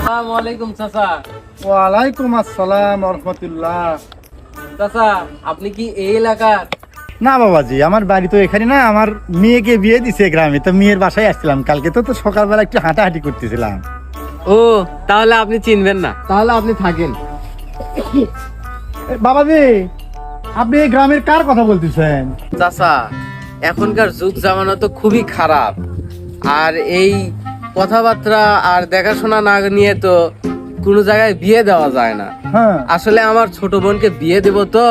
আসসালামু আলাইকুম চাচা। ওয়ালাইকুম আসসালাম রহমতুল্লাহ। চাচা আপনি কি এই এলাকার? না বাবাজি আমার বাড়ি তো এখানে না আমার মেয়েকে বিয়ে দিছে গ্রামে তো মেয়ের বাসায় আসছিলাম কালকে তো তো সকালবেলা একটু হাঁটাহাঁটি করতেছিলাম। ও তাহলে আপনি চিনবেন না। তাহলে আপনি থাকেন। বাবাজি আপনি এই গ্রামের কার কথা বলতেছেন? চাচা এখনকার যুগ জামানা তো খুবই খারাপ। আর এই কথাবার্তা আর দেখাশোনা না নিয়ে তো কোনো জায়গায় বিয়ে দেওয়া যায় না। হ্যাঁ। আসলে আমার ছোট বোনকে বিয়ে দেব তো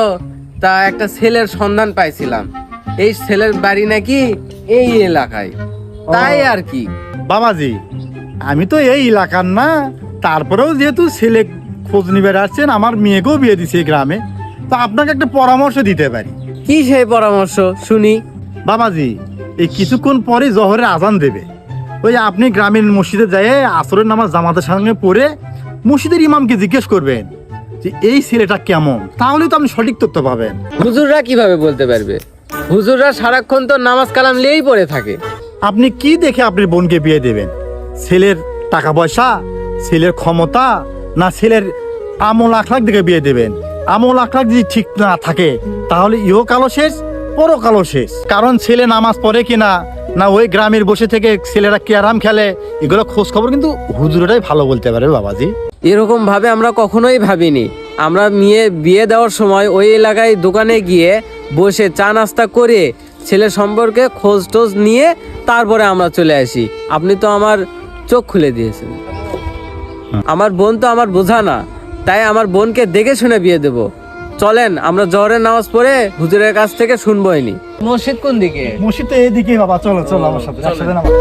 তা একটা ছেলের সন্ধান পাইছিলাম। এই ছেলের বাড়ি নাকি এই এলাকায়। তাই আর কি। বাবাজি আমি তো এই এলাকার না তারপরেও যেহেতু ছেলে খোঁজ নিবে আসছেন আমার মেয়েকেও বিয়ে দিছে এই গ্রামে। তো আপনাকে একটা পরামর্শ দিতে পারি। কি সেই পরামর্শ? শুনি। বাবাজি এই কিছুক্ষণ পরে জহরের আজান দেবে। ওই আপনি গ্রামীণ মসজিদে যেয়ে আসরের নামাজ জামাতের সঙ্গে পড়ে মসজিদের ইমামকে জিজ্ঞেস করবেন যে এই ছেলেটা কেমন? তাহলে তো আপনি সঠিক তথ্য পাবেন। হুজুররা কীভাবে বলতে পারবে? হুজুররা সারাক্ষণ তো নামাজ কালাম নিয়েই পড়ে থাকে। আপনি কি দেখে আপনি বোনকে বিয়ে দেবেন? ছেলের টাকা পয়সা ছেলের ক্ষমতা না ছেলের আমল আখলাখ দেখে বিয়ে দেবেন? আমল আখলাখ যদি ঠিক না থাকে তাহলে ইহো কালো শেষ পরো কালো শেষ। কারণ ছেলে নামাজ পড়ে কিনা না ওই গ্রামের বসে থেকে ছেলেরা ক্যারাম খেলে? এগুলো খোঁজ খবর কিন্তু হুজুরেরাই ভালো বলতে পারে বাবাজি। এরকম ভাবে আমরা কখনোই ভাবিনি। আমরা মেয়ে বিয়ে দেওয়ার সময় ওই এলাকায় দোকানে গিয়ে বসে চা নাস্তা করে ছেলে সম্পর্কে খোঁজ টোজ নিয়ে তারপরে আমরা চলে আসি। আপনি তো আমার চোখ খুলে দিয়েছেন। আমার বোন তো আমার বোঝা না। তাই আমার বোনকে দেখে শুনে বিয়ে দেব। চলেন আমরা জহরের নামাজ পড়ে হুজুরের কাছ থেকে শুনব নি মসজিদ কোন দিকে? মসজিদ তো এইদিকে বাবা চলো চলো আমার সাথে একসাথে নামাজ।